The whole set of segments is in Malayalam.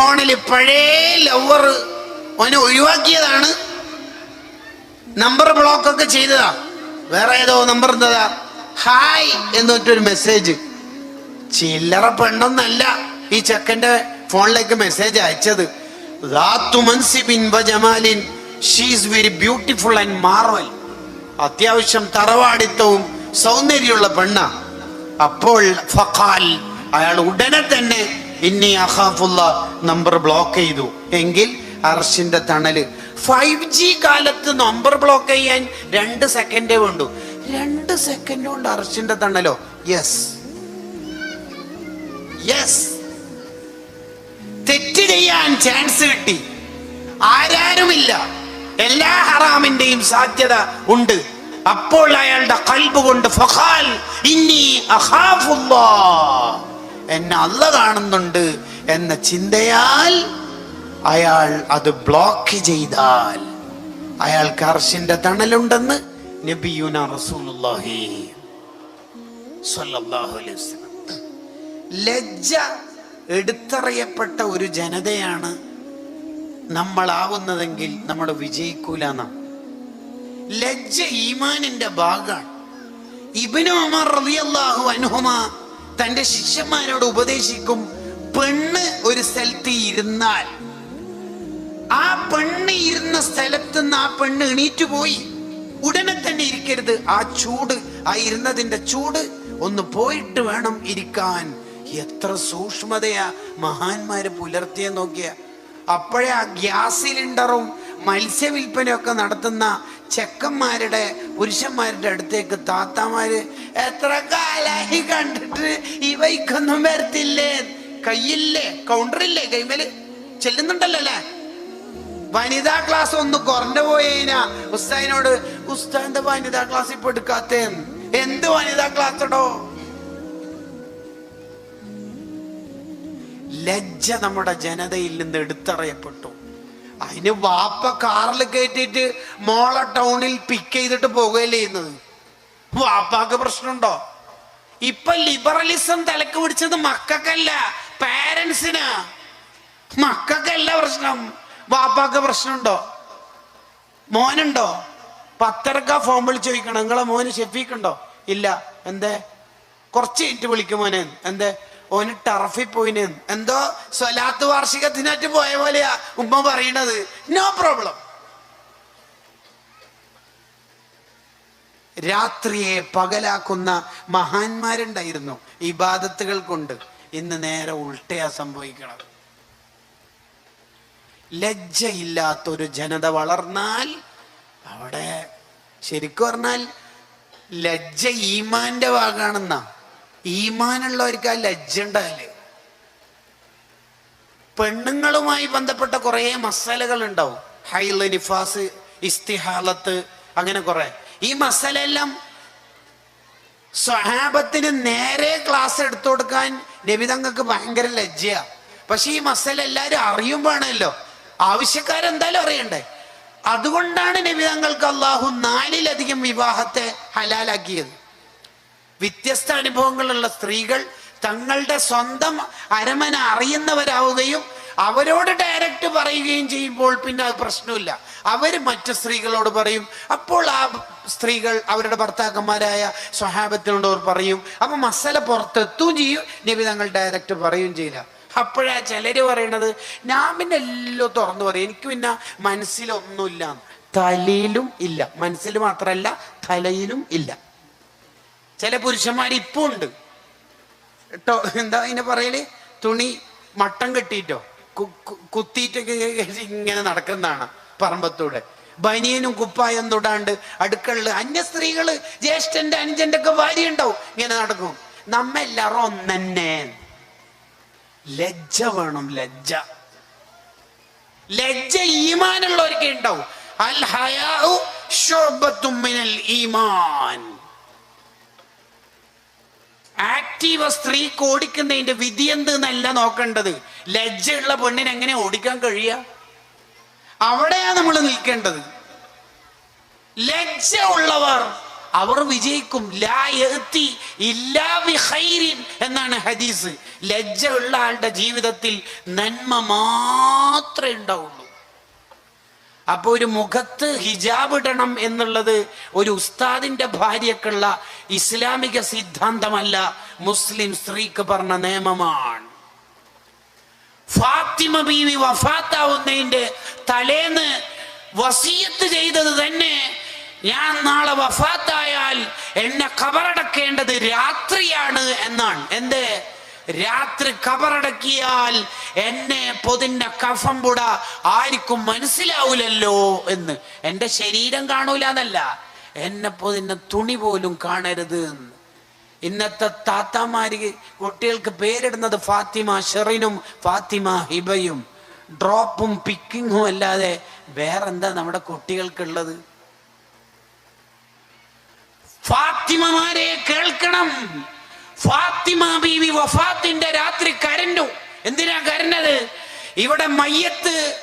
ഫോണിൽ പഴയ ലവർ അവനെ ഒഴിവാക്കിയതാണ്. നമ്പർ ബ്ലോക്ക് ഒക്കെ ചെയ്തതാ. വേറെ ഏതോ നമ്പർ എന്താ ഹായ് എന്ന് മെസ്സേജ് ചില്ലറ പെണ്ണൊന്നല്ല ഈ ചെക്കന്റെ ഫോണിലേക്ക് മെസ്സേജ് അയച്ചത്. ബ്യൂട്ടിഫുൾ ആൻഡ് മാർവൽ അത്യാവശ്യം തറവാടിത്തവും സൗന്ദര്യമുള്ള പെണ്ണ. അപ്പോൾ ഫഖാൽ അയാൾ ഉടനെ തന്നെ ഇന്നി അഹാഫുള്ള നമ്പർ ബ്ലോക്ക് ചെയ്തു. എങ്കിൽ അർഷിന്റെ തണൽ. ഫൈവ് ജി കാലത്ത് നമ്പർ ബ്ലോക്ക് ചെയ്യാൻ രണ്ട് സെക്കൻഡേ വേണ്ടു. രണ്ട് സെക്കൻഡ് കൊണ്ട് അർഷിന്റെ തണലോ? യെസ് യെസ് തെറ്റ് ചെയ്യാൻ ചാൻസ് കിട്ടി. ആരാരുമില്ല. എല്ലാ ഹറാമിന്റെയും സാധ്യത ഉണ്ട്. അപ്പോൾ അയാളുടെ കൽബ് കൊണ്ട് ഫഹാൽ ഇനി അഖാഫുല്ലാ. എന്നെ അല്ല കാണുന്നുണ്ട് എന്ന ചിന്തയാൽ അയാൾ അത് ബ്ലോക്ക് ചെയ്താൽ അയാൾക്ക് അർഷിന്റെ തണലുണ്ടെന്ന് നബിയുന റസൂലുള്ളാഹി അലൈഹി ലജ്ജ എടുത്തറിയപ്പെട്ട ഒരു ജനതയാണ് നമ്മളാവുന്നതെങ്കിൽ നമ്മൾ വിജയിക്കൂല നാം ലജ്ജ ഈമാനിന്റെ ഭാഗമാണ്. ഇബിനു ഉമർ റളിയല്ലാഹു അൻഹുമ തന്റെ ശിഷ്യന്മാരോട് ഉപദേശിക്കും പെണ്ണ് ഒരു സ്ഥലത്ത് ഇരുന്നാൽ. ആ പെണ്ണ് ഇരുന്ന സ്ഥലത്ത് നിന്ന് ആ പെണ്ണ് എണീറ്റ് പോയി. ഉടനെ തന്നെ ഇരിക്കരുത്. ആ ചൂട് ആ ഇരുന്നതിന്റെ ചൂട് ഒന്ന് പോയിട്ട് വേണം ഇരിക്കാൻ. എത്ര സൂക്ഷ്മതയാ മഹാന്മാര് പുലർത്തിയ നോക്കിയ. അപ്പോഴേ ആ ഗ്യാസ് സിലിണ്ടറും മത്സ്യവില്പനയൊക്കെ നടത്തുന്ന ചെക്കന്മാരുടെ പുരുഷന്മാരുടെ അടുത്തേക്ക് താത്താമാര് എത്ര കാലായി കണ്ടിട്ട് ഈ വൈക്കൊന്നും വരത്തില്ലേ? കയ്യില്ലേ? കൗണ്ടറില്ലേ? കൈമേൽ ചെല്ലുന്നുണ്ടല്ലോ അല്ലേ? വനിതാ ക്ലാസ് ഒന്ന് കുറഞ്ഞു പോയേനാ. ഉസ്താദിനോട് ഉസ്താദിന്റെ വനിതാ ക്ലാസ് ഇപ്പൊ എടുക്കാത്ത? എന്ത് വനിതാ ക്ലാസ് ഇടോ ലജ്ജ നമ്മുടെ ജനതയിൽ നിന്ന് എടുത്തറിയപ്പെട്ടു. അതിന് വാപ്പ കാറിൽ കയറ്റിയിട്ട് മോളെ ടൗണിൽ പിക്ക് ചെയ്തിട്ട് പോകുകയല്ലേ ചെയ്യുന്നത്? വാപ്പാക്ക് പ്രശ്നമുണ്ടോ? ഇപ്പൊ ലിബറലിസം തലക്ക് പിടിച്ചത് മക്കൾക്കല്ല പാരൻസിനാ മക്കൾക്കല്ല പ്രശ്നം. വാപ്പാക്ക് പ്രശ്നമുണ്ടോ? മോനുണ്ടോ? പത്തരക്ക ഫോൺ വിളിച്ച് ചോദിക്കണം. നിങ്ങളെ മോന് ഷെഫീക്കുണ്ടോ ഇല്ല. എന്തേ? കുറച്ച് കഴിഞ്ഞിട്ട് വിളിക്കും മോനെ. എന്തേ? ഓന് ടറഫിൽ പോയിന്. എന്തോ സ്വലാത്ത് വാർഷികത്തിനായിട്ട് പോയ പോലെയാ ഉമ്മ പറയണത്. നോ പ്രോബ്ലം രാത്രിയെ പകലാക്കുന്ന മഹാന്മാരുണ്ടായിരുന്നു ഇബാദത്തുകൾ കൊണ്ട്. ഇന്ന് നേരെ ഉൾട്ടയാ സംഭവിക്കണം ലജ്ജയില്ലാത്തൊരു ജനത വളർന്നാൽ അവിടെ ശരിക്കും പറഞ്ഞാൽ ലജ്ജ ഈമാന്റെ ഭാഗമാണെന്ന ഈമാനുള്ളവർക്ക് ആ ലജ്ജ ഉണ്ടാവില്ലേ പെണ്ണുങ്ങളുമായി ബന്ധപ്പെട്ട കുറേ മസാലകൾ ഉണ്ടാവും ഹൈൽ നിഫാസ് ഇസ്തിഹാലത്ത് അങ്ങനെ കുറെ. ഈ മസാല എല്ലാം സ്വഹാബത്തിന് നേരെ ക്ലാസ് എടുത്തു കൊടുക്കാൻ നബിതങ്ങൾക്ക് ഭയങ്കര ലജ്ജയാ. പക്ഷെ ഈ മസാല എല്ലാരും അറിയുമ്പോഴാണല്ലോ ആവശ്യക്കാരെന്തായാലും അറിയണ്ടേ? അതുകൊണ്ടാണ് നബിതങ്ങൾക്ക് അള്ളാഹു നാലിലധികം വിവാഹത്തെ ഹലാലാക്കിയത്. വ്യത്യസ്ത അനുഭവങ്ങളുള്ള സ്ത്രീകൾ തങ്ങളുടെ സ്വന്തം അരമന അറിയുന്നവരാവുകയും അവരോട് ഡയറക്റ്റ് പറയുകയും ചെയ്യുമ്പോൾ പിന്നെ അത് പ്രശ്നമില്ല. അവർ മറ്റു സ്ത്രീകളോട് പറയും. അപ്പോൾ ആ സ്ത്രീകൾ അവരുടെ ഭർത്താക്കന്മാരായ സ്വഹാബത്തിനോട് അവർ പറയും. അപ്പൊ മസല പുറത്തെത്തുകയും ചെയ്യും. നബി തങ്ങൾ ഡയറക്റ്റ് പറയുകയും ചെയ്യില്ല. അപ്പോഴാ ചിലര് പറയണത് ഞാൻ പിന്നെ എല്ലാം തുറന്നു പറയും. എനിക്ക് പിന്നെ മനസ്സിലൊന്നുമില്ല. തലയിലും ഇല്ല. മനസ്സിൽ മാത്രമല്ല തലയിലും ഇല്ല. ചില പുരുഷന്മാർ ഇപ്പൊ ഉണ്ട്. കേട്ടോ എന്താ അതിനെ പറയൽ? തുണി മട്ടം കെട്ടിയിട്ടോ? കുത്തിയിട്ടൊക്കെ ഇങ്ങനെ നടക്കുന്നതാണ് പറമ്പത്തൂടെ. ബനിയനും കുപ്പായം തൊടാണ്ട് അടുക്കളിൽ അന്യ സ്ത്രീകൾ ജ്യേഷ്ഠന്റെ അനുജന്റെ ഒക്കെ ഭാര്യ ഉണ്ടാവും ഇങ്ങനെ നടക്കും. നമ്മെല്ലാരും ഒന്നെ ലജ്ജ വേണം ലജ്ജ. ലജ്ജ ഈമാനുള്ളവർക്ക് ഉണ്ടാവും. അൽ ഹയാ ഈമാൻ. ആക്റ്റീവ് സ്ത്രീക്ക് ഓടിക്കുന്നതിന്റെ വിധി എന്തെന്നല്ല നോക്കേണ്ടത്. ലജ്ജയുള്ള പെണ്ണിന് എങ്ങനെ ഓടിക്കാൻ കഴിയുക അവിടെയാ നമ്മൾ നിൽക്കേണ്ടത്. ലജ്ജ ഉള്ളവർ അവർ വിജയിക്കും. എന്നാണ് ഹദീസ്. ലജ്ജ ഉള്ള ആളുടെ ജീവിതത്തിൽ നന്മ മാത്രമേ ഉണ്ടാവുള്ളൂ. അപ്പൊ ഒരു മുഖത്ത് ഹിജാബ് ഇടണം എന്നുള്ളത് ഒരു ഉസ്താദിന്റെ ഭാര്യക്കുള്ള ഇസ്ലാമിക സിദ്ധാന്തമല്ല മുസ്ലിം സ്ത്രീക്ക് പറഞ്ഞ നിയമമാണ്. ഫാത്തിമ ബീവി വഫാത്താവുന്നതിന്റെ തലേന്ന് വസീയത്ത് ചെയ്തത് തന്നെ ഞാൻ നാളെ വഫാത്തായാൽ എന്നെ കബറടക്കേണ്ടത് രാത്രിയാണ് എന്നാണ്. എന്തേ? രാത്രി കബറടക്കിയാൽ എന്നെ പൊതിന്റെ കഫം പുട ആർക്കും മനസ്സിലാവൂലല്ലോ എന്ന്. എന്റെ ശരീരം കാണൂല എന്നല്ല എന്നെ പൊതിന്റെ തുണി പോലും കാണരുത് എന്ന്. ഇന്നത്തെ താത്താമാര് കുട്ടികൾക്ക് പേരിടുന്നത് ഫാത്തിമ ഷെറിനും ഫാത്തിമ ഹിബയും. ഡ്രോപ്പും പിക്കിങ്ങും അല്ലാതെ വേറെന്താ നമ്മുടെ കുട്ടികൾക്കുള്ളത്? ഫാത്തിമമാരെ കേൾക്കണം. ഫാത്തിമ ബീവി വഫാത്തിന്റെ രാത്രി കരഞ്ഞു. എന്തിനാ കരഞ്ഞത്? ഇവിടെ മയ്യത്ത്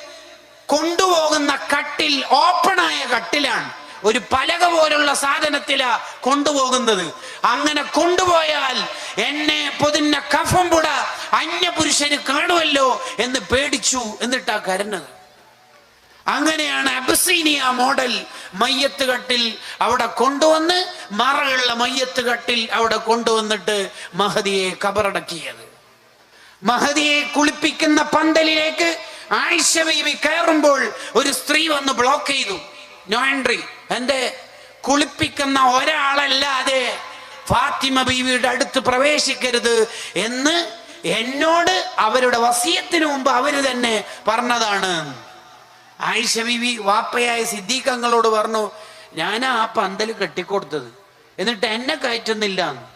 കൊണ്ടുപോകുന്ന കട്ടിൽ ഓപ്പണായ കട്ടിലാണ്. ഒരു പലക പോലുള്ള സാധനത്തിലാ കൊണ്ടുപോകുന്നത്. അങ്ങനെ കൊണ്ടുപോയാൽ എന്നെ പൊതിഞ്ഞ കഫം പുട അന്യപുരുഷന് കാണുമല്ലോ എന്ന് പേടിച്ചു. എന്നിട്ടാ കരഞ്ഞത്. അങ്ങനെയാണ് അബസീനിയ മോഡൽ മയ്യത്ത് കട്ടിൽ അവിടെ കൊണ്ടുവന്ന് മറകളുള്ള മയ്യത്ത് കട്ടിൽ അവിടെ കൊണ്ടുവന്നിട്ട് മഹദിയെ കബറടക്കിയത്. മഹദിയെ കുളിപ്പിക്കുന്ന പന്തലിലേക്ക് ആയിഷ ബീവി കയറുമ്പോൾ ഒരു സ്ത്രീ വന്ന് ബ്ലോക്ക് ചെയ്തു. നോ എൻട്രി എന്റെ കുളിപ്പിക്കുന്ന ഒരാളല്ലാതെ ഫാത്തിമ ബീവിയുടെ അടുത്ത് പ്രവേശിക്കരുത് എന്ന് എന്നോട് അവരുടെ വസീയത്തിന് മുമ്പ് അവർ തന്നെ പറഞ്ഞതാണ്. ആയിഷ ബിവി വാപ്പയായ സിദ്ദീഖങ്ങളോട് പറഞ്ഞു ഞാനാ ആ പന്തൽ കെട്ടിക്കൊടുത്തത്. എന്നിട്ട് എന്നെ കയറ്റുന്നില്ല.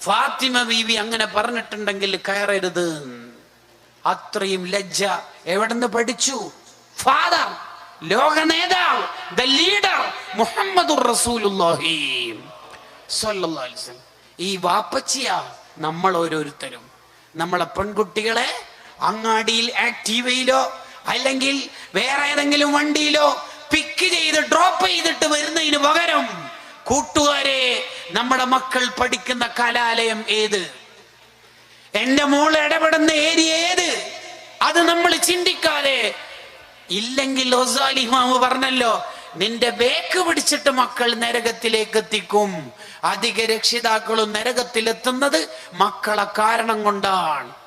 ഫാത്തിമ ബീവി അങ്ങനെ പറഞ്ഞിട്ടുണ്ടെങ്കിൽ കയറരുത്. അത്രയും ലജ്ജ. എവിടെന്ന് പഠിച്ചു? ഫാദർ ലോക നേതാവ് ദ ലീഡർ മുഹമ്മദ് ഈ വാപ്പച്ചിയാ നമ്മൾ ഓരോരുത്തരും നമ്മളെ പെൺകുട്ടികളെ അങ്ങാടിയിൽ ആക്റ്റീവയിലോ അല്ലെങ്കിൽ വേറെ ഏതെങ്കിലും വണ്ടിയിലോ പിക്ക് ചെയ്ത് ഡ്രോപ്പ് ചെയ്തിട്ട് വരുന്നതിന് പകരം കൂട്ടുകാരെ നമ്മുടെ മക്കൾ പഠിക്കുന്ന കലാലയം ഏത്? എന്റെ മോൾ ഇടപെടുന്ന ഏരിയ ഏത്? അത് നമ്മൾ ചിന്തിക്കാതെ ഇല്ലെങ്കിൽ ഒസാലിമാവ് പറഞ്ഞല്ലോ നിന്റെ ബേക്ക് പിടിച്ചിട്ട് മക്കൾ നരകത്തിലേക്ക് എത്തിക്കും. അധിക രക്ഷിതാക്കളും നരകത്തിലെത്തുന്നത് മക്കളെ കാരണം കൊണ്ടാണ്.